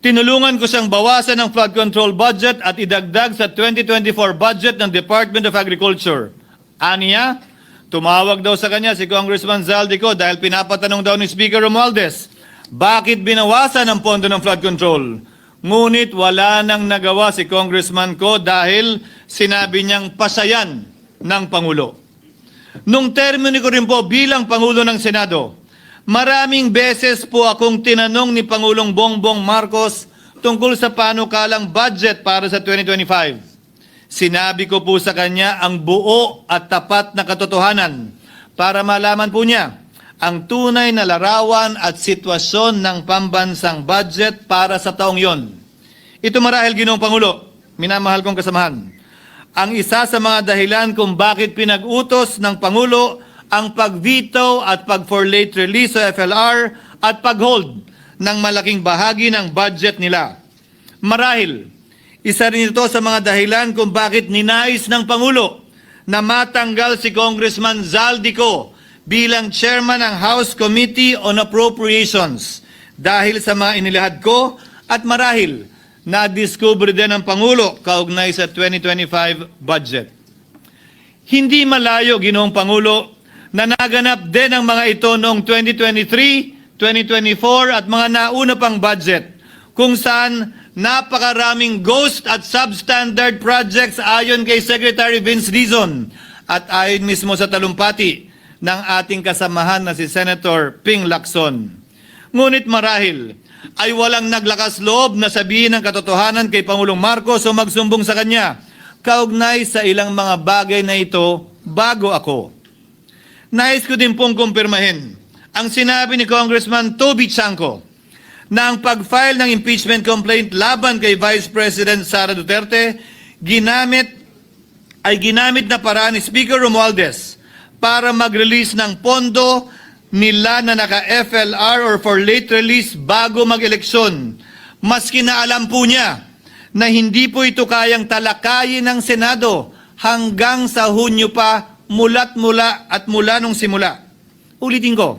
Tinulungan ko siyang bawasan ng flood control budget at idagdag sa 2024 budget ng Department of Agriculture. Aniya, tumawag daw sa kanya si Congressman Zaldico dahil pinapatanong daw ni Speaker Romualdez, bakit binawasan ang pondo ng flood control? Ngunit wala nang nagawa si Congressman ko dahil sinabi niyang pasayan ng Pangulo. Nung termino ko rin po bilang Pangulo ng Senado, maraming beses po akong tinanong ni Pangulong Bongbong Marcos tungkol sa panukalang budget para sa 2025. Sinabi ko po sa kanya ang buo at tapat na katotohanan para malaman po niya ang tunay na larawan at sitwasyon ng pambansang budget para sa taong yon. Ito marahil ginoong Pangulo, minamahal kong kasamahan. Ang isa sa mga dahilan kung bakit pinag-utos ng Pangulo ang pag-veto at pag-for late release sa FLR at pag-hold ng malaking bahagi ng budget nila. Marahil, isa rin ito sa mga dahilan kung bakit ninais ng Pangulo na matanggal si Congressman Zaldico bilang chairman ng House Committee on Appropriations dahil sa mga inilahad ko at marahil na-discover din ng Pangulo kaugnay sa 2025 budget. Hindi malayo, Ginoong Pangulo, na naganap din ang mga ito noong 2023, 2024 at mga nauna pang budget kung saan napakaraming ghost at substandard projects ayon kay Secretary Vince Dizon at ayon mismo sa talumpati ng ating kasamahan na si Senator Ping Lacson. Ngunit marahil ay walang naglakas loob na sabihin ang katotohanan kay Pangulong Marcos o magsumbong sa kanya kaugnay sa ilang mga bagay na ito bago ako. Nais ko din pong kumpirmahin ang sinabi ni Congressman Toby Chanco na ang pag-file ng impeachment complaint laban kay Vice President Sara Duterte ginamit ay ginamit na paraan ni Speaker Romualdez para mag-release ng pondo nila na naka-FLR or for late release bago mag-eleksyon. Maski na alam po niya na hindi po ito kayang talakayin ng Senado hanggang sa Hunyo pa mulat mula at mula nung simula. Ulitin ko,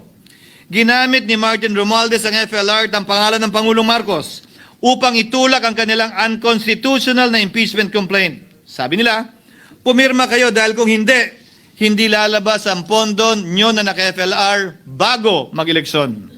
ginamit ni Martin Romualdez ang FLR ang pangalan ng Pangulong Marcos upang itulak ang kanilang unconstitutional na impeachment complaint. Sabi nila, pumirma kayo dahil kung hindi, hindi lalabas ang pondo nyo na naka-FLR bago mag-eleksyon.